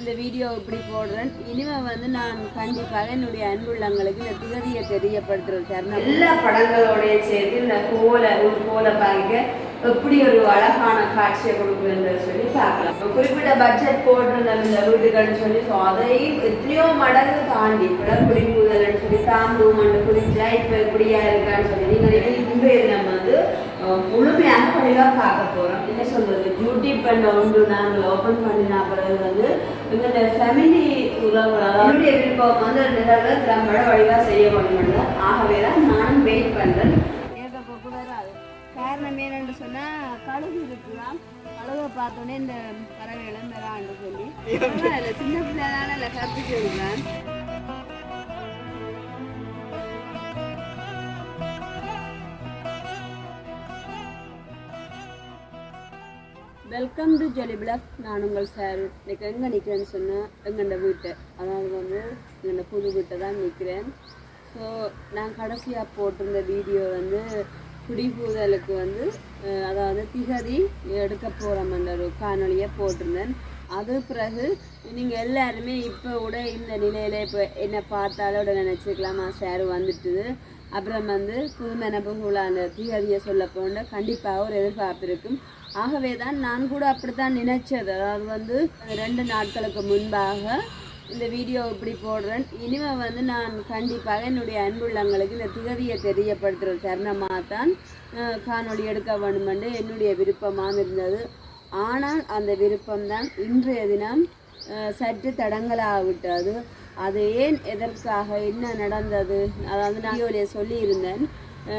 இந்த வீடியோ இப்படி போடுறேன். இனிமே வந்து நான் கண்டிப்பாக என்னுடைய அன்புள்ளங்களுக்கு இந்த திகதியை தெரியப்படுத்துறது தருணம் எல்லா படங்களோடய சேர்த்து இந்த கோல கோல பாருங்க. எப்படி ஒரு அழகான காட்சியை கொடுக்குறது சொல்லி பார்க்கலாம். குறிப்பிட்ட பட்ஜெட் போடுற இந்த வீடுகள்னு சொல்லி ஸோ அதை எத்தனையோ மடங்கு தாண்டி பிடக்குடி முதல்னு சொல்லி தாம்பூமண்டு குறிச்சா இப்போ எப்படியா இருக்கான்னு சொல்லி நீங்கள் இன்றைய நம்ம வந்து முழுமையாக தெளிவாக பார்க்க போகிறோம் என்ன சொல்றது? யூடியூப் பண்ண ஒன்று நாங்கள் ஓப்பன் பண்ணின பிறகு வந்து எங்களுடைய ஃபேமிலி உறவுகள் அதாவது என்னுடைய விருப்பம் வந்து நிகழ்வு திறம்பட வழிவாக செய்ய வேண்டும் ஆகவே தான் நானும் வெயிட் பண்ணுறேன் காரணம் என்னன்னு சொன்னால் கழுகு இருக்குதான் கழுகை பார்த்தோன்னே இந்த பறவைகளும் வரான்னு சொல்லி சின்ன பிள்ளை தானே. இல்லை வெல்கம் டு ஜொலி பிளாக் நான் உங்கள் சார் இன்னைக்கு எங்கே நிற்கிறேன்னு சொன்னால் எங்கள்ட வீட்டை. அதாவது வந்து எங்கள்ட புது வீட்டை தான் நிற்கிறேன் ஸோ நான் கடைசியாக போட்டிருந்த வீடியோ வந்து குடிபூதலுக்கு வந்து அதாவது திகதி எடுக்க போகிறோம்ன்ற ஒரு காணொலியை போட்டிருந்தேன். அது பிறகு நீங்கள் எல்லாருமே இப்போ கூட இந்த நிலையில் இப்போ என்ன பார்த்தாலும் நினச்சிக்கலாமா? சார் வந்துட்டுது. அப்புறம் வந்து புதுமெனப்புக்குள்ள அந்த திகதியை சொல்ல போன கண்டிப்பாக ஒரு எதிர்பார்ப்பு இருக்கும். ஆகவே தான் நான் கூட அப்படித்தான் நினைச்சது. அதாவது வந்து ரெண்டு நாட்களுக்கு முன்பாக இந்த வீடியோ இப்படி போடுறேன். இனிமே வந்து நான் கண்டிப்பாக என்னுடைய அன்புள்ளங்களுக்கு இந்த திகதியை தெரியப்படுத்துகிற தருணமாக தான் அஹ், காணொளி எடுக்க வேண்டுமென்று என்னுடைய விருப்பமாக இருந்தது. ஆனால் அந்த விருப்பம்தான் இன்றைய தினம் சற்று தடங்கலாகிவிட்டது அது ஏன் எதற்காக என்ன நடந்தது? அதாவது நான் சொல்லியிருந்தேன்.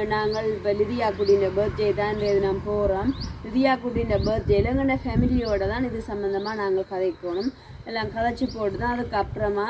நாங்கள் இப்போ லிதியா பர்த்டே தான் இன்றைய போகிறோம் லிதியா பர்த்டேயில் பர்த்டே இலங்கன ஃபேமிலியோட தான் இது சம்மந்தமாக நாங்கள் கதைக்கணும் எல்லாம் கதைச்சி போட்டு தான் அதுக்கப்புறமா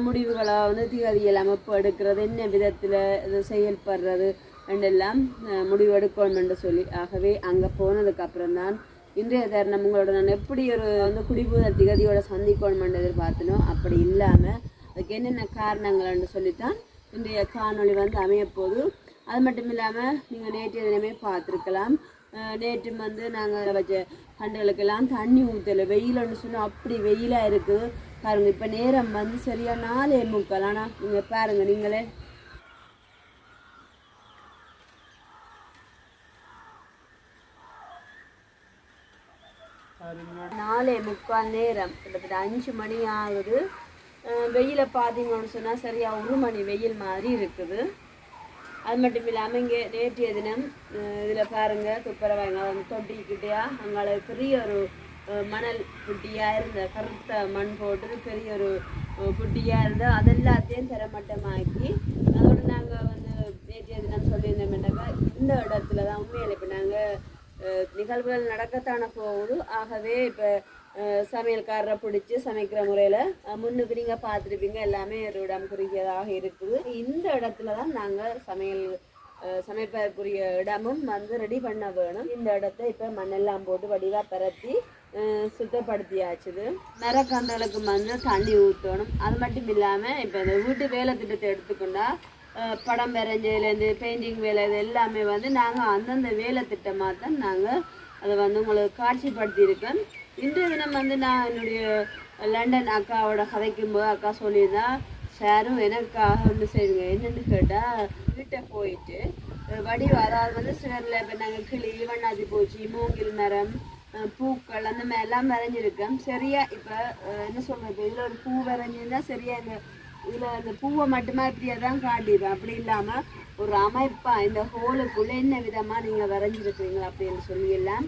முடிவுகளாக வந்து தீகதியில் அமைப்பு எடுக்கிறது என்ன விதத்தில் இது செயல்படுறது ரெண்டெல்லாம் முடிவு முடிவு எடுக்கணும்னு சொல்லி ஆகவே அங்கே போனதுக்கப்புறம் தான் இன்றைய தருணம் உங்களோட நான் எப்படி ஒரு வந்து குடிபுதல் திகதியோட சந்திக்கணும்னு எதிர்பார்த்தனோ அப்படி இல்லாமல் அதுக்கு என்னென்ன காரணங்கள்னு சொல்லித்தான் இன்றைய காணொளி வந்து அமையப்போகுது அது மட்டும் இல்லாமல் நீங்கள் நேற்று தினமே பார்த்துருக்கலாம். நேற்று வந்து நாங்கள் வச்ச கண்டுகளுக்கெல்லாம் தண்ணி ஊற்றலை வெயில்னு சொன்னால் அப்படி வெயிலாக இருக்குது பாருங்கள் இப்போ நேரம் வந்து சரியா நாலே முக்கால். ஆனால் நீங்கள் பாருங்க நீங்களே. நாலே முக்கால் நேரம். கிட்டத்தட்ட அஞ்சு மணி ஆகுது. வெயில வெயிலை பார்த்தீங்கன்னு சொன்னால் சரியா ஒரு மணி வெயில் மாதிரி இருக்குது. அது மட்டும் இல்லாமல் இங்கே நேற்றைய தினம் இதில் பாருங்கள் துப்புரவாங்க வந்து தொட்டிக்கிட்டேயா அங்கால பெரிய ஒரு மணல் புட்டியாக இருந்த கருத்த மண் போட்டு பெரிய ஒரு அஹ், புட்டியாக இருந்து அதெல்லாத்தையும் திறமட்டமாக்கி அதோட நாங்கள் வந்து நேற்றைய தினம் சொல்லியிருந்தோம்னாக்கா இந்த இடத்துல தான் உண்மையில் இப்போ நாங்கள் நிகழ்வுகள் நடக்கத்தான போகுது. ஆகவே இப்போ சமையல்காரரை பிடிச்சி சமைக்கிற முறையில் முன்னுக்கு நீங்கள் பார்த்துருப்பீங்க. எல்லாமே ஒரு இடம் குறுகியதாக இருக்குது. இந்த இடத்துல தான் நாங்கள் சமையல் சமைப்பதற்குரிய இடமும் வந்து ரெடி பண்ண வேணும். இந்த இடத்த இப்போ மண்ணெல்லாம் போட்டு வடிவாக பரத்தி சுத்தப்படுத்தியாச்சுது மரக்கன்றுகளுக்கு வந்து தண்ணி ஊற்றணும் அது மட்டும் இல்லாமல் இப்போ இந்த வீட்டு வேலை திட்டத்தை எடுத்துக்கொண்டா படம் வரைஞ்சதுலேருந்து பெயிண்டிங் வேலை இது எல்லாமே வந்து நாங்கள் அந்தந்த வேலை திட்டமாக தான் நாங்கள் அதை வந்து உங்களுக்கு காட்சிப்படுத்தியிருக்கேன் இன்றைய தினம் வந்து நான் என்னுடைய லண்டன் அக்காவோட கதைக்கும் போது அக்கா சொல்லியிருந்தா சாரும் எனக்காக ஒன்று செய்யுங்க என்னென்னு கேட்டால் வீட்டை போயிட்டு அஹ் வடிவ அதாவது வந்து சிலரில் இப்போ நாங்கள் கிளி வண்ணாதி பூச்சி மூங்கில் மரம் பூக்கள் அந்த மாதிரி எல்லாம் வரைஞ்சிருக்கேன் சரியா இப்போ என்ன சொல்கிறது இதில் ஒரு பூ வரைஞ்சிருந்தா சரியா இந்த இதில் அந்த பூவை மட்டுமா இப்படியே தான் காட்டிடுவேன் அப்படி இல்லாமல் ஒரு அமைப்பா இந்த ஹோலுக்குள்ளே என்ன விதமாக நீங்கள் வரைஞ்சிருக்கிறீங்க? அப்படின்னு சொல்லி எல்லாம்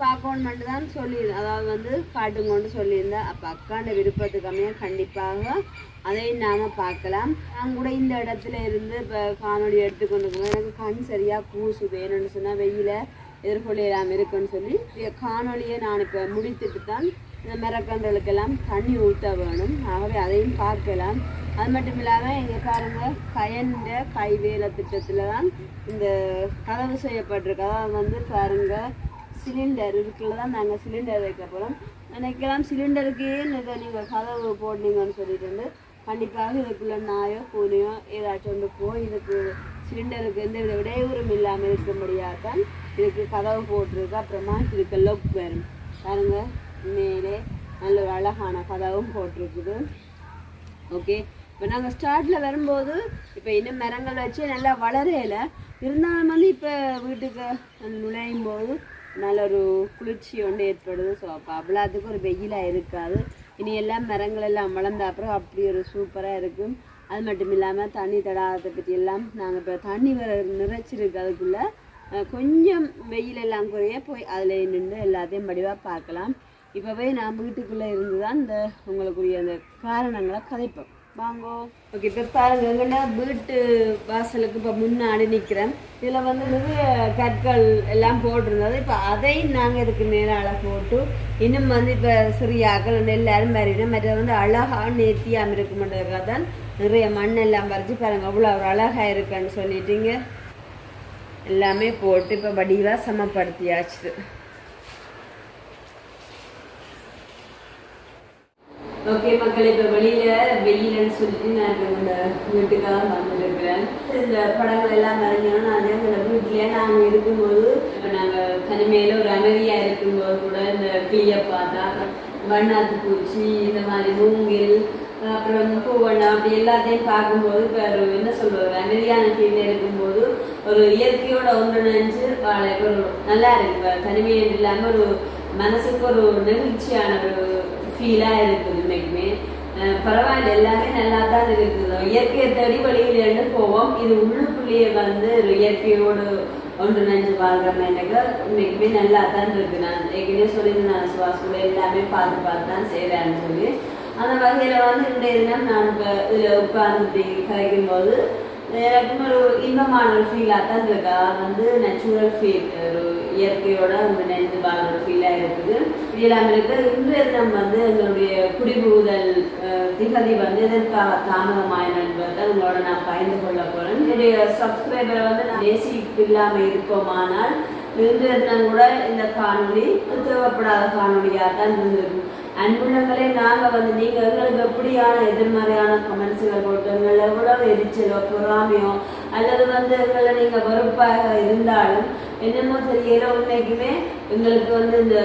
பார்க்கணும் மட்டும் தான் சொல்லியிருந்தேன் அதாவது வந்து காட்டுங்கன்னு சொல்லியிருந்தேன் அப்போ அக்காண்ட விருப்பத்துக்கு கண்டிப்பாக அதையும் நாம் பார்க்கலாம். நான் கூட இந்த இடத்துல இருந்து இப்போ காணொளி எடுத்துக்கொண்டு போகும்போது எனக்கு கண் சரியாக கூசுது. வேணும்னு சொன்னால் வெயில எதிர்கொள்ளலாம் இருக்குன்னு சொல்லி காணொலியை காணொளியை நான் இப்போ முடித்துட்டு தான் இந்த மரக்கன்றுகளுக்கெல்லாம் தண்ணி ஊற்ற வேணும். ஆகவே அதையும் பார்க்கலாம். அது மட்டும் இல்லாமல் இங்கே பாருங்கள் கயன்ற கைவேல திட்டத்தில் தான் இந்த கதவு செய்யப்பட்டிருக்கு. அதாவது வந்து பாருங்கள் சிலிண்டர் இருக்குல்ல தான் நாங்கள் சிலிண்டர் வைக்க போகிறோம் நினைக்கலாம் சிலிண்டருக்கு இதை நீங்கள் கதவு போடுனீங்கன்னு சொல்லிட்டு வந்து கண்டிப்பாக இதுக்குள்ள நாயோ பூனையோ ஏதாச்சும் ஒன்று போய் இதுக்கு சிலிண்டருக்கு எந்த வித இடையூறும் இல்லாமல் இருக்க தான் இதுக்கு கதவு போட்டிருக்கு. அப்புறமா இதுக்கு லொக் வரும் பாருங்க மேலே நல்ல ஒரு அழகான கதவும் போட்டிருக்குது. ஓகே இப்போ நாங்கள் ஸ்டார்ட்டில் வரும்போது இப்போ இன்னும் மரங்கள் வச்சு நல்லா வளரையில இருந்தாலும் வந்து இப்போ வீட்டுக்கு நுழையும் போது நல்ல ஒரு குளிர்ச்சி ஒன்று ஏற்படுது. ஸோ அப்போ அவ்வளோத்துக்கு ஒரு வெயிலாக இருக்காது. இனி எல்லாம் மரங்கள் எல்லாம் வளர்ந்த அப்புறம் அப்படி ஒரு சூப்பராக இருக்கும். அது மட்டும் இல்லாமல் தண்ணி தடாகத்தை பற்றி எல்லாம் நாங்கள் இப்போ தண்ணி வர நிறைச்சிருக்கு அதுக்குள்ளே. கொஞ்சம் வெயில் எல்லாம் குறைய போய் அதில் நின்று எல்லாத்தையும் வடிவாக பார்க்கலாம். இப்போவே நான் வீட்டுக்குள்ளே இருந்து தான் இந்த உங்களுக்குரிய அந்த காரணங்களை கதைப்போம். வாங்கோ. ஓகே இப்போ பாருங்க எங்கன்னா வீட்டு வாசலுக்கு இப்போ முன்னாடி நிற்கிறேன் இதில் வந்து நிறைய கற்கள் எல்லாம் போட்டிருந்தது. இப்போ அதையும் நாங்கள் இதுக்கு நேரால் போட்டு இன்னும் வந்து இப்போ சிறியாக்கள் எல்லாரும் மாறிடும் மற்ற வந்து அழகாக நேர்த்தியாக இருக்குமென்றதுக்காக தான் நிறைய மண் எல்லாம் பறிச்சு பாருங்க அவ்வளோ ஒரு அழகாக இருக்குன்னு சொல்லிட்டீங்க. எல்லாமே போட்டு இப்போ வடிவாக சமப்படுத்தியாச்சு. ஓகே மக்கள் இப்போ வெளியில வெயிலன்னு சொல்லிட்டு நான் இந்த வீட்டுக்காக வந்துருக்கிறேன். இந்த படங்கள் எல்லாம் வரைஞ்சோம்னா அதே அந்த வீட்லயே நாங்கள் இருக்கும்போது இப்போ நாங்கள் தனிமையில ஒரு அமைதியா இருக்கும்போது கூட இந்த கிளியை பார்த்தா வண்ணாத்து பூச்சி இந்த மாதிரி மூங்கில் அப்புறம் வந்து பூவண்ணா அப்படி எல்லாத்தையும் பார்க்கும்போது இப்போ ஒரு என்ன சொல்றது ஒரு அமைதியான ஃபீல் இருக்கும்போது ஒரு இயற்கையோட ஒன்றிணைஞ்சு வாழ ஒரு நல்லா இருக்கு. இப்ப இல்லாமல் ஒரு மனசுக்கு ஒரு நெகிழ்ச்சியான ஒரு ஃபீலாக இருக்குது இன்னைக்குமே. பரவாயில்ல எல்லாமே நல்லா தான் இருக்குது. இயற்கையை தேடி வழியிலேருந்து போவோம். இது உள்ளுக்குள்ளேயே வந்து இயற்கையோடு ஒன்று நினைச்சு வாழ்கிற எனக்கு இன்னைக்குமே நல்லா தான் இருக்கு நான் ஏற்கனவே சொல்லியிருந்தேன் நான் சுவாசம் எல்லாமே பார்த்து பார்த்து தான் செய்கிறேன்னு சொல்லி. அந்த வகையில் வந்து இன்றைய தினம் நான் இப்போ இதில் உட்கார்ந்து கரைக்கும் போது எனக்கும் ஒரு இன்பமான ஒரு ஃபீலாக தான் இருக்கா? வந்து நேச்சுரல் ஃபீல் ஒரு இயற்கையோட வந்து நெஞ்சு வாழ்ற ஃபீலாக இருக்குது. இல்லாமல் இருக்கு இன்றைய தினம் வந்து எங்களுடைய குடிபுகுதல் திகதி வந்து எதற்காக தாமதமாயின என்பதை உங்களோட நான் பயந்து கொள்ள போகிறேன் என்னுடைய சப்ஸ்கிரைபரை வந்து நான் நேசிப்பு இல்லாமல் இருப்போமானால் இன்றைய கூட இந்த காணொலி தேவைப்படாத காணொலியாக தான் இருந்திருக்கும். அன்புள்ளங்களே நாங்கள் வந்து நீங்கள் எங்களுக்கு எப்படியான எதிர்மறையான கமெண்ட்ஸுகள் போட்டு எங்களை எவ்வளவு எரிச்சலோ பொறாமையோ அல்லது வந்து எங்களை நீங்கள் வெறுப்பாக இருந்தாலும் என்னமோ தெரியல உண்மைக்குமே எங்களுக்கு வந்து இந்த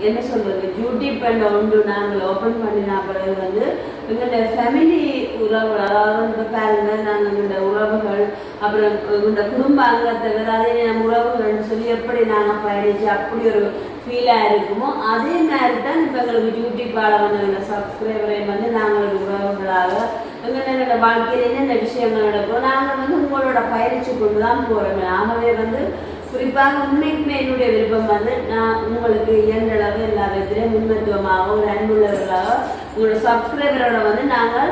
என்ன சொல்றது யூடியூப் பண்ண ஒன்று நாங்கள் ஓப்பன் பண்ணினா பிறகு வந்து எங்களுடைய ஃபேமிலி உறவுகள் அதாவது நாங்கள் இந்த உறவுகள் அப்புறம் இந்த குடும்ப அங்கத்தை வேறு அதே நம்ம உறவுகள்னு சொல்லி எப்படி நாங்கள் பயணிச்சு அப்படி ஒரு ஃபீலாக இருக்குமோ அதே மாதிரி தான் இப்போ எங்களுக்கு யூடியூப்பால் வந்து எங்கள் சப்ஸ்கிரைபரை வந்து நாங்கள் உறவுகளாக எங்களோட வாழ்க்கையில் என்னென்ன விஷயங்கள் நடக்கும் நாங்கள் வந்து உங்களோட பயிற்சி கொண்டு தான் போகிறோம் ஆகவே வந்து குறிப்பாக உண்மைக்குமே என்னுடைய விருப்பம் வந்து நான் உங்களுக்கு இயன்றளவு எல்லா விதத்திலையும் முன்மத்துவமாக ஒரு அன்புள்ளவர்களாக உங்களோட சப்ஸ்கிரைபரோட வந்து நாங்கள்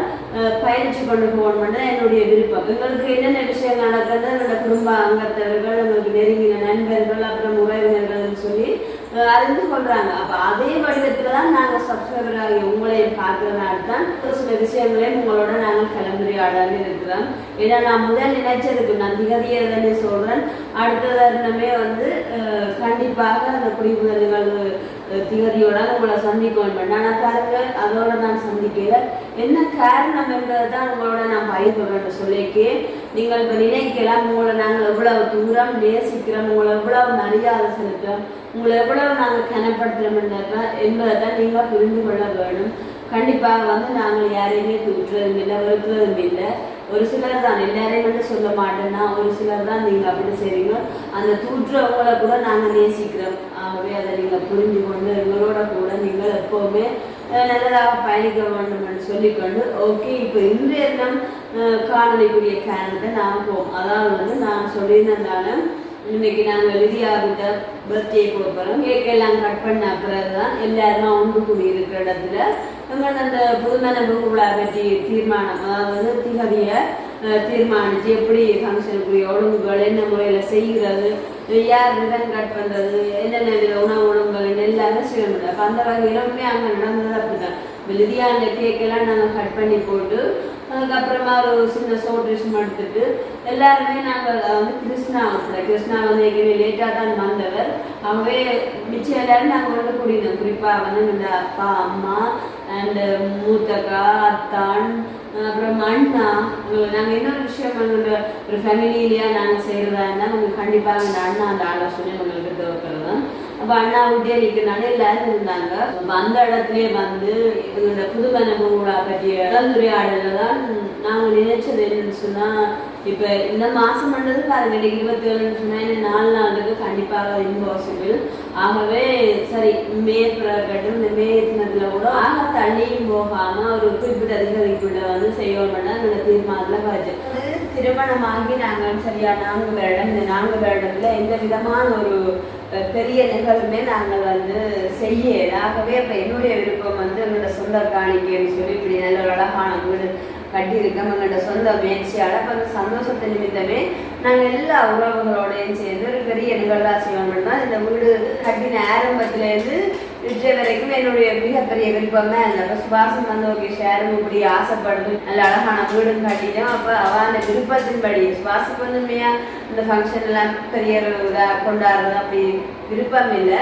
பயிற்சி கொண்டு போகணும்னு என்னுடைய விருப்பம். எங்களுக்கு என்னென்ன விஷயங்கள் நடக்கிறது என்னோட குடும்ப அங்கத்தவர்கள் எங்களுக்கு நெருங்கின நண்பர்கள் அப்புறம் உறவினர்கள்னு அறிந்து கொள்றாங்க அப்ப அதே வடிவத்துல தான் நாங்க சப்ஸ்கிரைபர் ஆகி உங்களையும் பார்க்கறதுனால தான் ஒரு சில விஷயங்களையும் உங்களோட நாங்கள் கலந்துரையாடல் இருக்கிறோம். ஏன்னா நான் முதல் நினைச்சதுக்கு நான் திகதியை தானே சொல்றேன். அடுத்த தருணமே வந்து கண்டிப்பாக அந்த குடிபுதல்கள் திகதியோட உங்களை சந்திக்கணும் நான் பாருங்க அதோட நான் சந்திக்கல. என்ன காரணம் என்பதை தான் உங்களோட நான் பயிர் சொல்லியிருக்கேன். நீங்கள் இப்போ நினைக்கலாம் உங்களை நாங்கள் எவ்வளவு தூரம் நேசிக்கிறோம் உங்களை எவ்வளவு மரியாதை செலுத்துறோம் உங்களை எவ்வளவு நாங்கள் கனப்படுத்துறோம் என்பதை தான் நீங்கள் புரிந்து கொள்ள வேணும் கண்டிப்பாக வந்து நாங்கள் யாரையுமே தூற்றுறதும் இல்லை வெறுக்கிறதும் இல்லை. ஒரு சிலர் தான் எல்லாரையும் வந்து சொல்ல மாட்டேன்னா ஒரு சிலர் தான் நீங்கள் அப்படி செய்றீங்க. அந்த தூற்றுறவங்கள கூட நாங்கள் நேசிக்கிறோம். ஆகவே அதை நீங்கள் புரிஞ்சு கொண்டு எங்களோட கூட நீங்கள் எப்போவுமே நல்லதாக பயணிக்க வேண்டும் என்று சொல்லிக்கொண்டு ஓகே இப்போ இன்றைய தினம் காணொலிக்குரிய காணொளிக்குரிய நாங்கள் போவோம். அதாவது வந்து நான் சொல்லியிருந்ததால இன்னைக்கு நாங்கள் லிதியாவிட்ட பர்த்டே போகிறோம் கேக் எல்லாம் கட் பண்ண பிறகு தான் எல்லாருமே ஒன்று கூடி இருக்கிற இடத்துல எங்கள் அந்த புதுமண விழா பற்றி தீர்மானம் அதாவது வந்து தீர்மானித்து எப்படி ஃபங்க்ஷனுக்குரிய ஒழுங்குகள் என்ன முறையில் செய்கிறது யார் ரிட்டன் கட் பண்ணுறது என்னென்ன உணவு ஒழுங்குகள் எல்லாமே செய்யணும் அப்போ அந்த வகையிலுமே அங்கே நடந்தது அப்படிதான். லிதியா அந்த கேக்கெல்லாம் நாங்கள் கட் பண்ணி போட்டு அதுக்கப்புறமா ஒரு சின்ன சோட்ரேஷன் எடுத்துட்டு எல்லாருமே நாங்கள் வந்து கிருஷ்ணா கூட கிருஷ்ணா வந்து எங்கேயுமே லேட்டாக தான் வந்தவர். அங்கே மிச்சம் எல்லாரும் நாங்கள் வந்து கூடினோம் குறிப்பாக வந்து இந்த அப்பா அம்மா அண்டு மூத்தக்கா அத்தான் அப்புறம் அண்ணா நாங்கள் இன்னொரு விஷயம் எங்களோட ஒரு ஃபேமிலியிலேயே நாங்கள் செய்கிறதா இருந்தால் நாங்கள் கண்டிப்பாக அந்த அண்ணா அந்த ஆலோசனை உங்களுக்கு தேவைப்படும். அப்ப அண்ணா விட்டே நிற்கிறனால எல்லாரும் இருந்தாங்க. அந்த இடத்துலயே வந்து இந்த புதுமண பூங்கா பற்றிய கலந்துரையாடல தான் நாங்க நினைச்சது என்னன்னு சொன்னா இப்ப இந்த மாசம் பண்ணது பாருங்க இருபத்தி ஏழுன்னு சொன்னா நாலு நாளுக்கு கண்டிப்பாக இம்பாசிபிள் ஆகவே சரி மே பிறகட்டும் இந்த மே தினத்துல கூட ஆக தள்ளியும் போகாம ஒரு குறிப்பிட்ட அதிகாரிக்குள்ள வந்து செய்வோம்னா என்னோட தீர்மானத்துல பாய்ச்சு திருமணமாகி நாங்கள் சரியா நான்கு வருடம் இந்த நான்கு வருடத்துல எந்த விதமான ஒரு பெரிய நிகழ்வுமே நாங்கள் வந்து செய்ய ஆகவே இப்போ என்னுடைய விருப்பம் வந்து என்னோட சொந்த காணிக்கைன்னு சொல்லி இப்படி நல்ல ஒரு அழகான வீடு கட்டியிருக்கோம். எங்களோட சொந்த முயற்சியால் அப்போ அந்த சந்தோஷத்தை நிமித்தமே நாங்கள் எல்லா உறவுகளோடையும் சேர்ந்து ஒரு பெரிய நிகழ்வாக செய்வோம். தான் இந்த வீடு கட்டின ஆரம்பத்துலேருந்து இன்று வரைக்கும் என்னுடைய மிகப்பெரிய விருப்பமே அந்த அப்போ சுபாஷன் வந்து ஓகே ஷேரும் இப்படி ஆசைப்படுது நல்ல அழகான வீடும் காட்டிட்டோம் அப்போ அவ அந்த விருப்பத்தின்படி சுபாஷுக்கு வந்து உண்மையாக இந்த ஃபங்க்ஷன் எல்லாம் பெரிய இதாக கொண்டாடுறது அப்படி விருப்பம் இல்லை.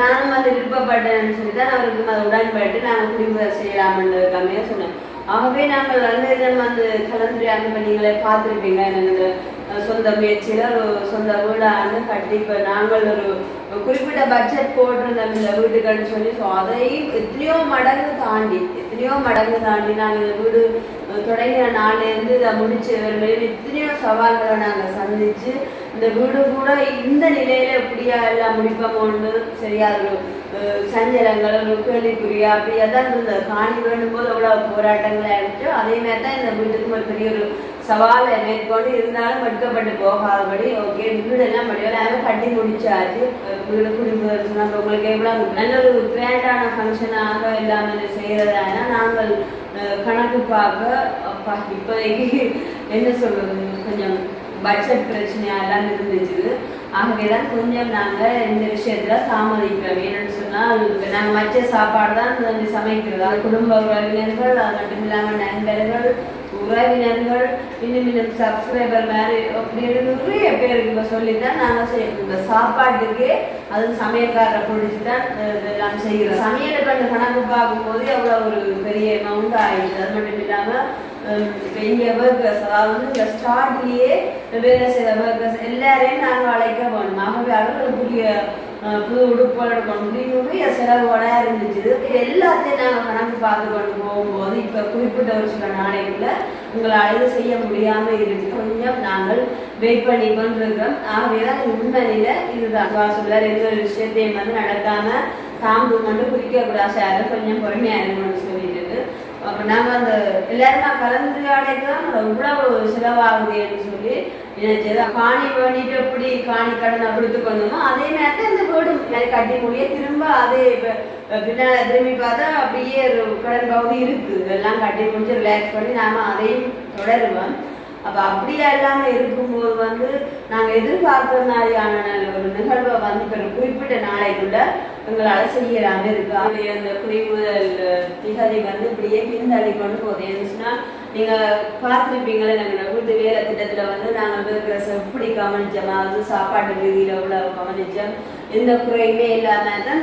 நானும் அது விருப்பப்பட்டேன்னு சொல்லி தான் அவருக்கு அதை உடன்பட்டு நாங்கள் குடிமுதல் கம்மியாக சொன்னேன். ஆகவே நாங்கள் வந்து இதில் வந்து கலந்துரையாடல் நீங்களே பார்த்துருப்பீங்க எனக்கு சொந்த முயற்சியில் ஒரு சொந்த வீடான்னு கட்டி இப்போ நாங்கள் ஒரு குறிப்பிட்ட பட்ஜெட் போட்டிருந்தோம் இந்த வீடுகள்னு சொல்லி. ஸோ அதையும் எத்தனையோ மடங்கு தாண்டி எத்தனையோ மடங்கு தாண்டி நாங்கள் இந்த வீடு தொடங்கின நாள்லேருந்து இதை முடிச்சு வரையிலும் எத்தனையோ சவால்களை நாங்கள் சந்தித்து இந்த வீடு கூட இந்த நிலையில எப்படியா எல்லாம் முடிப்போமோன்னு சரியா ஒரு சஞ்சலங்கள் ஒரு கேள்விக்குறியா அப்படியே தான் இருந்தது. காணி வேணும் போது அவ்வளோ போராட்டங்கள் ஆயிடுச்சு அதே மாதிரி தான் இந்த வீட்டுக்கு ஒரு பெரிய ஒரு சவாலை மேற்கொண்டு இருந்தாலும் வெட்கப்பட்டு போகாதபடி ஓகே வீடெல்லாம் படியெல்லாம் கட்டி முடிச்சாச்சு. அஹ் வீடு உங்களுக்கு எவ்வளோ நல்ல ஒரு கிராண்டான ஃபங்க்ஷனாக எல்லாமே செய்கிறதான நாங்கள் கணக்கு பார்க்க அப்பா இப்போதைக்கு என்ன சொல்றது? கொஞ்சம் பட்ஜெட் பிரச்சனையெல்லாம் இருந்துச்சு. ஆகவே தான் கொஞ்சம் நாங்கள் இந்த விஷயத்தில் தாமதிக்கிறோம். என்னன்னு சொன்னால் நாங்கள் மற்ற சாப்பாடு தான் வந்து சமைக்கிறது. அது குடும்ப உறவினர்கள் அது மட்டும் இல்லாமல் நண்பர்கள் உறவினர்கள் இன்னும் இன்னும் சப்ஸ்கிரைபர் மாதிரி அப்படின்னு நிறைய பேருக்கு இப்போ சொல்லி தான் நாங்கள் செய்யணும் இந்த சாப்பாட்டுக்கு அது சமையல்காரரை பிடிச்சி தான் அஹ், செய்கிறோம் சமையலுக்கு அந்த கணக்கு பார்க்கும்போது எவ்வளோ ஒரு பெரிய அமௌண்ட் ஆயிடுச்சு அது மட்டும் இல்லாமல் இப்போ இங்கே ஒர்க்கர்ஸ் அதாவது இந்த ஸ்டார்ட்லேயே வேலை செய்கிற ஒர்க்கர்ஸ் எல்லாரையும் நாங்கள் அழைக்க வேணும் ஆகவே அவர்களுக்குரிய புது உடுப்போட எடுக்கணும் செலவோட இருந்துச்சு. எல்லாத்தையும் நாங்கள் கணக்கு பார்த்து கொண்டு போகும்போது இப்போ குறிப்பிட்ட ஒரு சில நாளைக்குள்ள உங்களால் இது செய்ய முடியாமல் இருக்கு. கொஞ்சம் நாங்கள் வெயிட் பண்ணி கொண்டிருக்கிறோம். ஆகவே தான் உண்மையில இதுதான். வாசல் எந்த ஒரு விஷயத்தையும் வந்து நடக்காமல் சாம்பு கொண்டு குறிக்கக்கூடாது சார். கொஞ்சம் பொறுமையாக இருக்கணும் அப்போ நாங்கள் அந்த எல்லாருமே கலந்துரையாடைக்கு தான் இவ்வளவு செலவாகுதுன்னு சொல்லி நினைச்சது காணி வேண்டிட்டு எப்படி காணி கடன் கொடுத்து கொண்டோமோ அதே நேரத்தில் இந்த வீடு மேலே கட்டி முடிய திரும்ப அதே இப்போ பின்னால் திரும்பி பார்த்தா அப்படியே கடன் பகுதி இருக்குது இதெல்லாம் கட்டி முடிச்சு ரிலாக்ஸ் பண்ணி நாம அதையும் தொடருவோம். அப்போ அப்படியே இல்லாமல் இருக்கும்போது வந்து நாங்கள் எதிர்பார்க்குற மாதிரியான ஒரு நிகழ்வை வந்து இப்போ ஒரு குறிப்பிட்ட நாளைக்குள்ள எங்களால் செய்யலாமல் இருக்கு அப்படி அந்த குறிமுதல் திகதி வந்து இப்படியே பின்தள்ளி கொண்டு போகுது. இருந்துச்சுன்னா நீங்கள் பார்த்துருப்பீங்களே நாங்கள் வீட்டு வேலை திட்டத்தில் வந்து நாங்கள் இருக்கிற எப்படி கவனிச்சோம் அதாவது சாப்பாட்டு ரீதியில் உள்ள கவனிச்சோம். எந்த குறையுமே இல்லாம தான்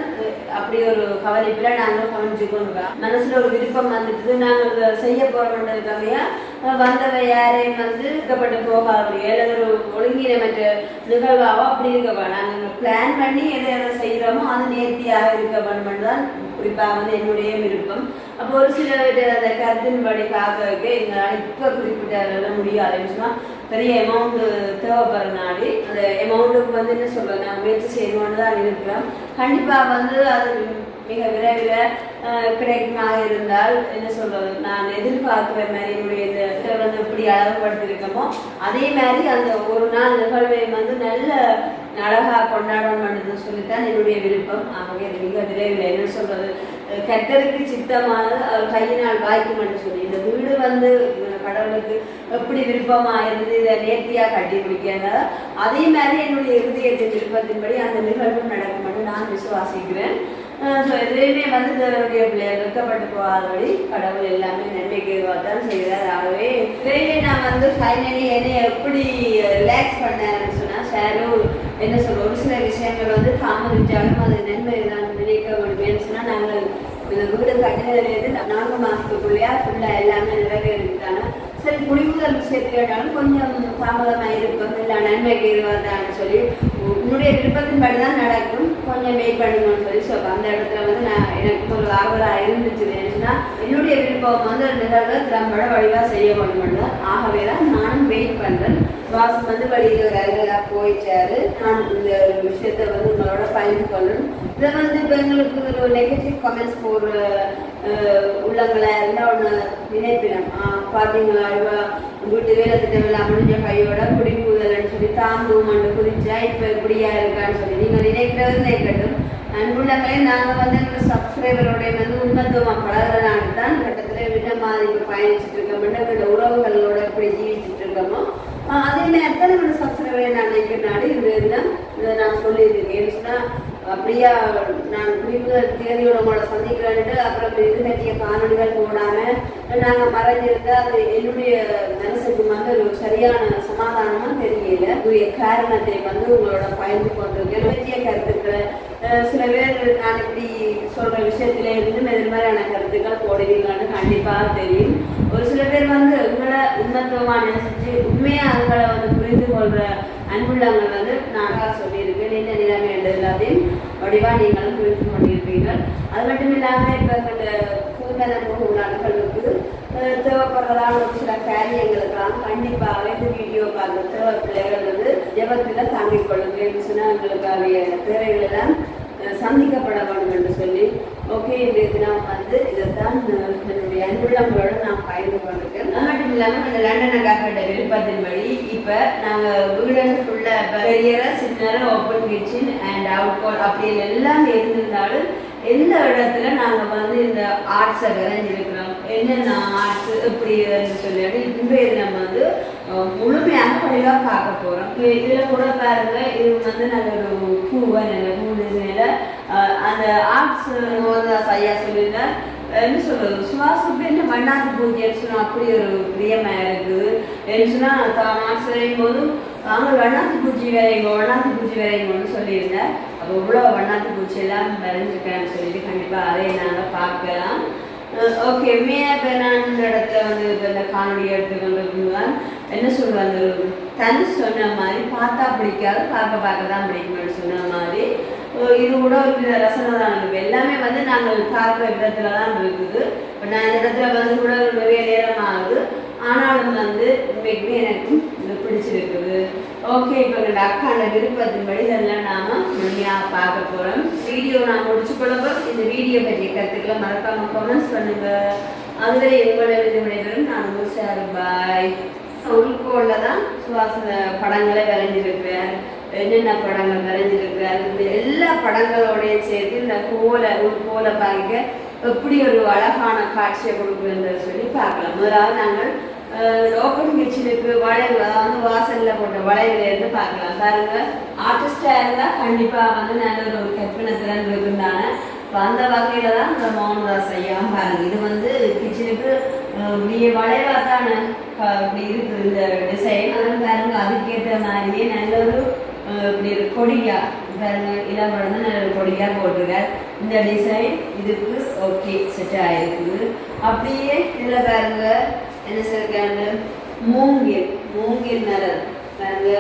அப்படி ஒரு கவனிப்புல நாங்கள் கவனிச்சு கொண்டிருக்கோம் மனசில் ஒரு விருப்பம் வந்துட்டு நாங்கள் செய்ய போகிறோம்ன்றதுக்காக வந்தவை யாரையும் வந்து இருக்கப்பட்டு போகாது ஏதாவது ஒரு ஒழுங்கினமற்ற நிகழ்வாவோ அப்படி இருக்க நாங்கள் பிளான் பண்ணி எதை எதை செய்கிறோமோ அது நேர்த்தியாக இருக்க வேண்டும் தான் குறிப்பாக வந்து என்னுடைய விருப்பம். அப்போ ஒரு சில அந்த கருத்தின்படி பார்க்கறதுக்கு எங்களால் இப்போ குறிப்பிட்ட அளவில் முடியாதுன்னு சொன்னால் பெரிய அமௌண்ட் தேவைப்படுறனாடி அந்த அமௌண்ட்டுக்கு வந்து என்ன சொல்றது? நான் முயற்சி செய்யணும்னு தான் இருக்கிறோம். கண்டிப்பாக வந்து அது மிக விரைவில் அஹ், கிடைக்குமாக இருந்தால் என்ன சொல்றது? நான் எதிர்பார்க்குற மாதிரி என்னுடைய இந்த இதை வந்து எப்படி அளவுபடுத்திருக்கோமோ அதே மாதிரி அந்த ஒரு நாள் நிகழ்வை வந்து நல்ல அழகாக கொண்டாடணும்னு சொல்லித்தான் என்னுடைய விருப்பம். ஆகவே அது மிக விரைவில் என்ன சொல்றது? கெட்டதுக்கு சித்தமானது அவர் கையினால் வாய்க்கும் என்று சொல்லி இந்த வீடு வந்து கடவுளுக்கு எப்படி விருப்பமாக இருந்து இதை நேர்த்தியாக கட்டி பிடிக்கிறதா அதே மாதிரி என்னுடைய இருதயத்தின் விருப்பத்தின்படி அந்த நிகழ்வு நடக்கும் என்று நான் விசுவாசிக்கிறேன். ஸோ எதுலையுமே வந்து தேவனுடைய பிள்ளைகள் வெட்கப்பட்டு போகாதபடி கடவுள் எல்லாமே நன்மைக்கு தான் செய்கிறார். ஆகவே இதுலையுமே நான் வந்து ஃபைனலி என்னை எப்படி ரிலாக்ஸ் பண்ணேன்னு சொன்னால் ஷேரும் என்ன சொல்ற ஒரு சில விஷயங்கள் வந்து தாமதிச்சாலும் அது நன்மை தான் நினைக்க முடியும்னு சொன்னால் நாங்கள் இந்த வீடு கட்டினதுலேருந்து நான்கு மாதத்துக்குள்ளேயா ஃபுல்லாக எல்லாமே நிறைவேறிட்டாங்க சரி குடிமுதல் விஷயத்தில் கேட்டாலும் கொஞ்சம் தாமதமாக இருக்கும். இல்லை நன்மைக்கு இருவதான்னு சொல்லி உன்னுடைய விருப்பத்தின்படி தான் நடக்கும். கொஞ்சம் வெயிட் பண்ணணும்னு சொல்லி ஸோ அந்த இடத்துல வந்து நான் எனக்கு ஒரு ஆர்வலாக இருந்துச்சு ஏன்னா என்னுடைய விருப்பம் வந்து அந்த நிகழ்வை திறம்பட வழிவாக செய்ய வேண்டும் ஆகவே தான் நானும் வெயிட் பண்ணுறேன் வாசம் வந்து வழியில் ஒரு அருகலாக போயிட்டாரு. நான் இந்த ஒரு வந்து உங்களோட பகிர்ந்து கொள்ளணும் இதை வந்து இப்போ எங்களுக்கு ஒரு நெகட்டிவ் கமெண்ட்ஸ் போடுற உள்ளங்களை எல்லாம் ஒன்று நினைப்பிடம். பார்த்தீங்களா இவா வீட்டு வேலை திட்டமில்ல முடிஞ்ச கையோட குடிப்புதல்னு சொல்லி தாங்கும் மண்டு குதிச்சா இப்போ இப்படியா இருக்கான்னு சொல்லி நீங்கள் நினைக்கிறது நினைக்கட்டும். அன்புள்ளங்களே நாங்கள் வந்து எங்கள் சப்ஸ்கிரைபரோட வந்து உன்னதமாக பழகிறனால தான் கட்டத்தில் விட மாதிரி இப்போ பயணிச்சுட்டு இருக்கோம் எங்களோட உறவுகளோட எப்படி ஜீவிச்சுட்டு இருக்கோமோ ஆஹ் அதே எத்தனை மணி சப்ஸ்கிரைபர் நான் நினைக்கிறனால இது இதுதான் இதை நான் சொல்லியிருக்கேன். சொன்னால் அப்படியா நான் குடிமுதல் தேதியோட உங்களை சந்திக்கிறேன்ட்டு அப்புறம் இது கட்டிய காணொலிகள் போடாமல் நாங்கள் மறைஞ்சிருந்தால் அது என்னுடைய மனசுக்கு வந்து ஒரு சரியான சமாதானமாக தெரியல. உரிய காரணத்தை வந்து உங்களோட பகிர்ந்து கொண்டிருக்கேன். பற்றிய கருத்துக்களை சில பேர் நான் இப்படி சொல்கிற விஷயத்துல இருந்து எதிர்மறையான கருத்துக்கள் போடுவீங்கன்னு கண்டிப்பாக தெரியும். ஒரு சில பேர் வந்து உங்களை உண்மத்துவமாக நினைச்சிட்டு உண்மையாக அவங்களை வந்து புரிந்து கொள்கிற அன்புள்ளவங்க வந்து நானாக சொல்லியிருக்கேன். என்ன நிலைமை என்று எல்லாத்தையும் வடிவாக நீங்களும் புரிந்து கொண்டிருப்பீர்கள். அது மட்டும் இல்லாமல் இப்போ இந்த புதுமண போகும் நாட்களுக்கு அஹ், தேவைப்படுறதான ஒரு சில காரியங்களுக்கெல்லாம் கண்டிப்பாக இந்த வீடியோ பார்க்குற தேவை பிள்ளைகள் வந்து ஜபத்தில் தாங்கிக் கொள்ளுங்கள். சொன்னால் எங்களுக்காக தேவைகள் எல்லாம் சந்திக்கப்பட வேண்டும் என்று சொல்லி ஓகே இன்றைக்கு தினம் வந்து இதைத்தான் என்னுடைய அன்புள்ளங்களோட நான் பகிர்ந்து கொண்டிருக்கேன் அது மட்டும் இல்லாமல் இந்த லண்டன் காக்கட்ட விருப்பத்தின்படி இப்போ நாங்கள் வீடு ஃபுல்லாக பெரியராக சிக்னராக ஓப்பன் கிச்சன் அண்ட் அவுட் கோல் அப்படி எல்லாமே இருந்திருந்தாலும் எந்த இடத்துல நாங்கள் வந்து இந்த ஆர்ட்ஸை விளைஞ்சிருக்கிறோம் என்னென்ன ஆர்ட்ஸ் எப்படி சொல்லி இன்றைய தினம் வந்து முழுமையாக தெளிவாக பார்க்க போகிறோம் இதில் கூட பாருங்க இது வந்து நல்ல ஒரு பூவை நல்ல பூ டிசைனில் அந்த ஆர்ட்ஸ் மோகன்தாஸ் ஐயா சொல்லியிருந்தேன் என்ன சொல்றது சுவாசம் என்ன மண்ணாந்து பூஜைன்னு சொன்னால் அப்படி ஒரு பிரியமாக இருக்குது என்ன சொன்னால் தான் ஆர்ட்ஸ் வரையும் போது அவங்க வண்ணாத்து பூச்சி வரைங்க வண்ணாத்து பூச்சி வரைங்கன்னு சொல்லியிருந்தேன் அப்போ இவ்வளோ வண்ணாத்து பூச்சி எல்லாம் வரைஞ்சிருக்கேன்னு சொல்லிட்டு கண்டிப்பாக அதை நாங்கள் பார்க்கலாம் ஓகே உண்மையாக இப்போ நான் இந்த இடத்துல வந்து இப்போ இந்த காணொலி எடுத்துக்கொண்டு என்ன சொல்லுவாங்க தனி சொன்ன மாதிரி பார்த்தா பிடிக்காது பார்க்க பார்க்க தான் பிடிக்கும்னு சொன்ன மாதிரி இது கூட ஒரு ரசனை தான் இருக்குது எல்லாமே வந்து நாங்கள் பார்க்குற விதத்தில் தான் இருக்குது. இப்போ நான் இந்த இடத்துல வந்து கூட நிறைய நேரம் ஆகுது ஆனாலும் வந்து உண்மைக்குமே எனக்கு இது பிடிச்சிருக்குது. ஓகே இப்போ எங்களோட அக்கான விருப்பத்தின்படி இதெல்லாம் நாம் முழுமையாக பார்க்க போகிறோம் வீடியோ நான் முடிச்சு கொள்ளப்போ இந்த வீடியோ பற்றிய கருத்துக்களை மறக்காமல் கமெண்ட்ஸ் பண்ணுங்கள் அதுவரை எங்களோட விதிமுறைகளும் நான் சார் பாய் உள்கோல்ல தான் சுவாச படங்களை வரைஞ்சிருக்கிறேன் என்னென்ன படங்கள் வரைஞ்சிருக்கிறார் இந்த எல்லா படங்களோடையும் சேர்த்து இந்த கோலை உள்கோலை பார்க்க எப்படி ஒரு அழகான காட்சியை கொடுக்குறதுன்னு சொல்லி பார்க்கலாம். முதலாவது நாங்கள் ஓப்பன் கிச்சனுக்கு வளைவு அதாவது வாசலில் போட்ட வளைவுல இருந்து பார்க்கலாம். பாருங்க ஆர்டிஸ்டாக இருந்தால் கண்டிப்பாக வந்து நல்ல ஒரு கற்பனை திறன் இருக்குந்தானே அந்த வகையில் தான் இந்த மோகன்தாஸ் ஐயா பாருங்க இது வந்து கிச்சனுக்கு இப்படியே வளைவா தானே இப்படி இருக்குது இந்த டிசைன் அதுவும் பாருங்க. அதுக்கேற்ற மாதிரியே நல்ல ஒரு இப்படி ஒரு கொடியா பாருங்க இளம் வந்து நல்ல ஒரு கொடியா போட்டிருக்கார். இந்த டிசைன் இதுக்கு ஓகே செட் ஆயிருக்குது அப்படியே இதில் பாருங்க என்ன சொல்றாங்க மூங்கில் மூங்கில் மரம் பாருங்க.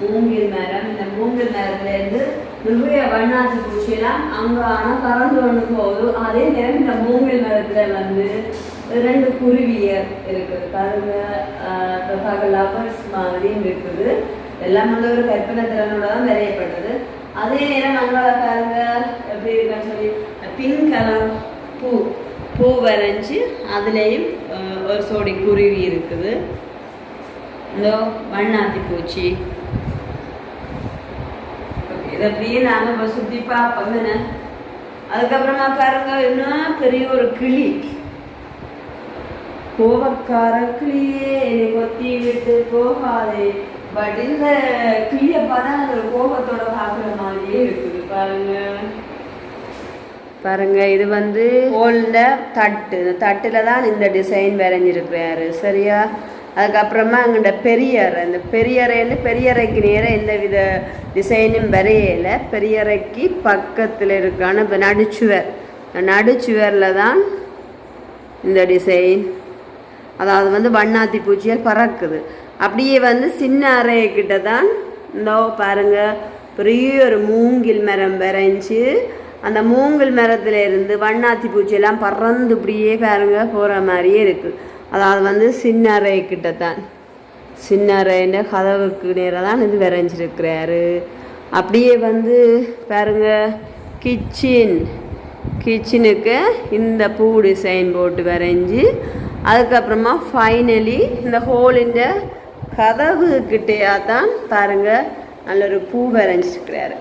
மூங்கில் மரம் இந்த மூங்கில் மரத்துலேருந்து நிறைய வண்ணாசி பூச்சியெல்லாம் அங்கே ஆனால் பறந்து ஒன்று போகுது. அதே நேரம் இந்த மூங்கில் மரத்தில் வந்து ரெண்டு குருவியர் இருக்குது. பாருங்க ஆஹ் பார்க்க லவர்ஸ் மாதிரியும் இருக்குது. எல்லாம் வந்து ஒரு கற்பனை திறனோட தான் வரையப்பட்டது அதே நேரம் அங்கால பாருங்க எப்படி இருக்குன்னு சொல்லி பிங்க் கலர் பூ பூ வரைஞ்சி அதுலேயும் ஒரு சோடி குருவி இருக்குது. இந்த வண்ணாத்தி பூச்சி. இதை அப்படியே நாங்கள் இப்போ சுற்றி பார்ப்போம் என்ன? அதுக்கப்புறமா பாருங்க இன்னும் பெரிய ஒரு கிளி. கோவக்கார கிளியே என்னை கொத்தி விட்டு போகாதே. பட் இந்த கிளியை பார்த்தா அந்த கோபத்தோட பார்க்குற மாதிரியே இருக்குது பாருங்க. பாருங்க இது வந்து கோல்ட தட்டு. இந்த தட்டில் தான் இந்த டிசைன் வரைஞ்சிருக்கிறாரு சரியா? அதுக்கப்புறமா அங்கிட்ட பெரியறை. இந்த பெரியறைன்னு பெரியறைக்கு நேராக எந்த வித டிசைனும் வரையலை. பெரியறைக்கு பக்கத்தில் இருக்கான இப்போ நடுச்சுவர். நடுச்சுவரில் தான் இந்த டிசைன் அதாவது வந்து வண்ணாத்தி பூச்சிகள் பறக்குது. அப்படியே வந்து சின்ன அறையக்கிட்ட தான் இந்தோ பாருங்க பெரிய ஒரு மூங்கில் மரம் வரைஞ்சி அந்த மூங்கில் மரத்துல இருந்து வண்ணாத்தி பூச்சியெல்லாம் பறந்து இப்படியே பாருங்க போகிற மாதிரியே இருக்குது அதாவது வந்து சின்ன அறை கிட்டத்தான் சின்ன அறைன்ற கதவுக்கு நேராக தான் இது வரைஞ்சிருக்கிறாரு. அப்படியே வந்து பாருங்க கிச்சன் கிச்சனுக்கு இந்த பூ டிசைன் போட்டு வரைஞ்சி அதுக்கப்புறமா ஃபைனலி இந்த ஹோலின்ற கதவு கிட்டேயா தான் பாருங்க நல்ல ஒரு பூ வரைஞ்சிருக்கிறாரு.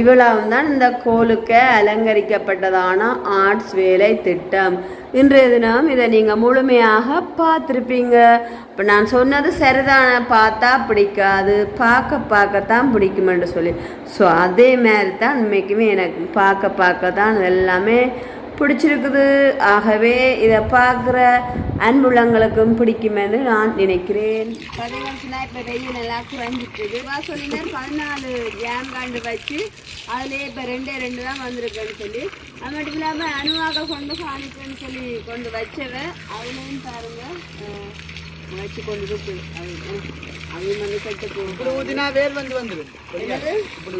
இவ்வளவு தான் இந்த கோலுக்கு அலங்கரிக்கப்பட்டதான ஆர்ட்ஸ் வேலை திட்டம். இன்றைய தினம் இதை நீங்கள் முழுமையாக பார்த்துருப்பீங்க. இப்போ நான் சொன்னது சரிதான பார்த்தா பிடிக்காது பார்க்க பார்க்கத்தான் பிடிக்குமென்று சொல்லி. ஸோ அதே மாதிரி தான் இன்றைக்குமே எனக்கு பார்க்க பார்க்க தான் எல்லாமே பிடிச்சிருக்குது. ஆகவே இதை பார்க்குற அன்புள்ளங்களுக்கும் பிடிக்குமென்று நான் நினைக்கிறேன். பதினஞ்சுனா இப்போ வெயில் எல்லாம் குறைஞ்சிட்டு வா பதினாலு ஜாம் காண்டு வச்சு அதுலேயே இப்போ ரெண்டே ரெண்டு தான் வந்திருக்குன்னு சொல்லி. அது மட்டும் இல்லாமல் அணுவாக கொண்டு காணிக்குன்னு சொல்லி கொண்டு வச்சவ அதுலேயும் பாருங்கள் கொண்டு இருக்கு அது வந்து கட்டு இப்படி ஊத்தினா வேர் வந்து வந்துடும் இப்படி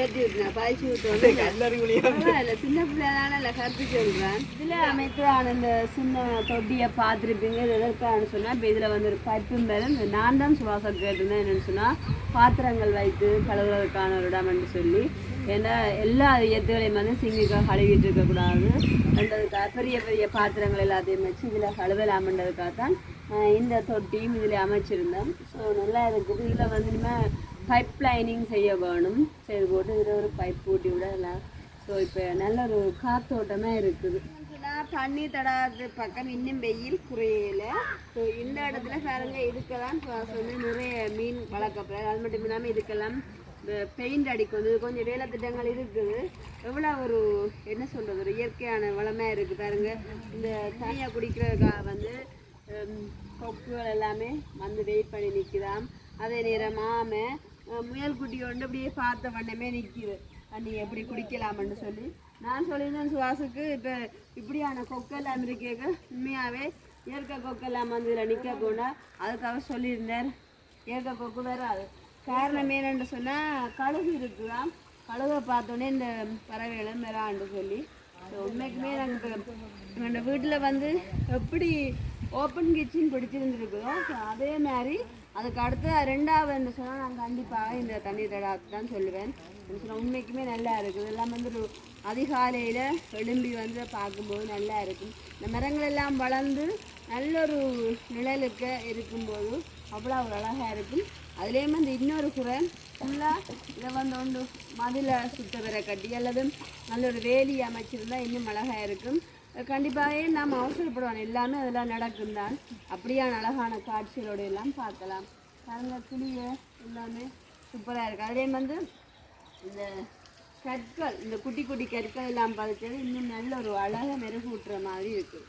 ஏற்றி விட்டுனா பாய்ச்சி விட்டு பரவாயில்ல சின்ன பிள்ளைதானே இல்லை கருத்து சொல்கிறேன் இதில் அமைத்தான இந்த சின்ன தொட்டியை பார்த்துருப்பீங்க. இது எதற்கான சொன்னால் இப்போ இதில் வந்து ஒரு பைப்பும் மேலே இந்த நான் தான் சுவாசம் கேட்டிருந்தேன் என்னென்னு சொன்னால் பாத்திரங்கள் வைத்து கழுவுறதுக்கான ஒரு இடம்னு சொல்லி. ஏன்னா எல்லா எத்துகளையும் வந்து சிங்கிக்காக கழுவிட்டு இருக்கக்கூடாது. ரெண்டதுக்காக பெரிய பெரிய பாத்திரங்கள் எல்லாத்தையும் வச்சு இதில் கழுவலாமன்றதுக்காக தான் இந்த தொட்டியும் இதில் அமைச்சிருந்தோம். ஸோ நல்லா இருக்குது இதில் வந்து நம்ம பைப் லைனிங் செய்ய வேணும். சரி போட்டு இதில் ஒரு பைப் ஊட்டி விடலாம். ஸோ இப்போ நல்ல ஒரு காத்தோட்டமாக இருக்குது. தண்ணி தடாது. பக்கம் இன்னும் வெயில் குறையல. ஸோ இந்த இடத்துல பாருங்க இதுக்கெல்லாம் வந்து நிறைய மீன் வளர்க்கப்படுறது அது மட்டும் இல்லாமல் இதுக்கெல்லாம் இந்த பெயிண்ட் அடிக்கும். வந்து கொஞ்சம் வேலை திட்டங்கள் இருக்குது. எவ்வளோ ஒரு என்ன சொல்கிறது ஒரு இயற்கையான வளமாக இருக்குது பாருங்க. இந்த தண்ணியை குடிக்கிறதுக்காக வந்து கொக்குகள் எல்லாமே வந்து வெயிட் பண்ணி நிற்கிறான் அதே நேரம் மாமை முயல் குட்டி ஒன்று அப்படியே பார்த்த வண்ணமே நிற்கிது. தண்ணி எப்படி குடிக்கலாம்னு சொல்லி. நான் சொல்லியிருந்தேன் சுவாசுக்கு இப்போ இப்படியான கொக்கெல்லாம் இருக்கேங்க உண்மையாகவே இயற்கை கொக்கெல்லாம் வந்து இதில் நிற்க போனால் அதுக்காக சொல்லியிருந்தார். இயற்கை கொக்கு வராது காரணம் என்னென்னு சொன்னால் கழுகு இருக்குதான் கழுகை பார்த்தோன்னே இந்த பறவைகளும் வரான்னு சொல்லி. உண்மைக்குமே நாங்கள் இப்போ எங்களோட வீட்டில் வந்து எப்படி ஓப்பன் கிச்சன் பிடிச்சிருந்துருக்குதோ ஸோ அதே மாதிரி அதுக்கு அடுத்து ரெண்டாவதுன்னு சொன்னால் நான் கண்டிப்பாக இந்த தண்ணீர் தடாத்து தான் சொல்லுவேன். சொன்னால் உண்மைக்குமே நல்லா இருக்குது. எல்லாம் வந்து ஒரு அதிகாலையில் எழும்பி வந்து பார்க்கும்போது நல்லா இருக்கும். இந்த மரங்கள் எல்லாம் வளர்ந்து நல்ல ஒரு நிழலுக்கு இருக்கும்போது அவ்வளோ ஒரு அழகாக இருக்கும். அதுலேயும் வந்து இன்னொரு குறை. ஃபுல்லாக இதை வந்து ஒன்று மதில சுத்த வர கட்டி அல்லது நல்ல ஒரு வேலி அமைச்சிருந்தா இன்னும் அழகாக இருக்கும். கண்டிப்பாகவே நாம் அவசரப்படுவோம் எல்லாமே அதெல்லாம் நடக்கும் தான். அப்படியான அழகான காட்சிகளோடு எல்லாம் பார்க்கலாம். பாருங்க கிளிய எல்லாமே சூப்பராக இருக்குது அதுலேயும் வந்து இந்த கற்கள் இந்த குட்டி குட்டி கற்கள் எல்லாம் பதிச்சது இன்னும் நல்ல ஒரு அழகை மெருகூட்டுற மாதிரி இருக்குது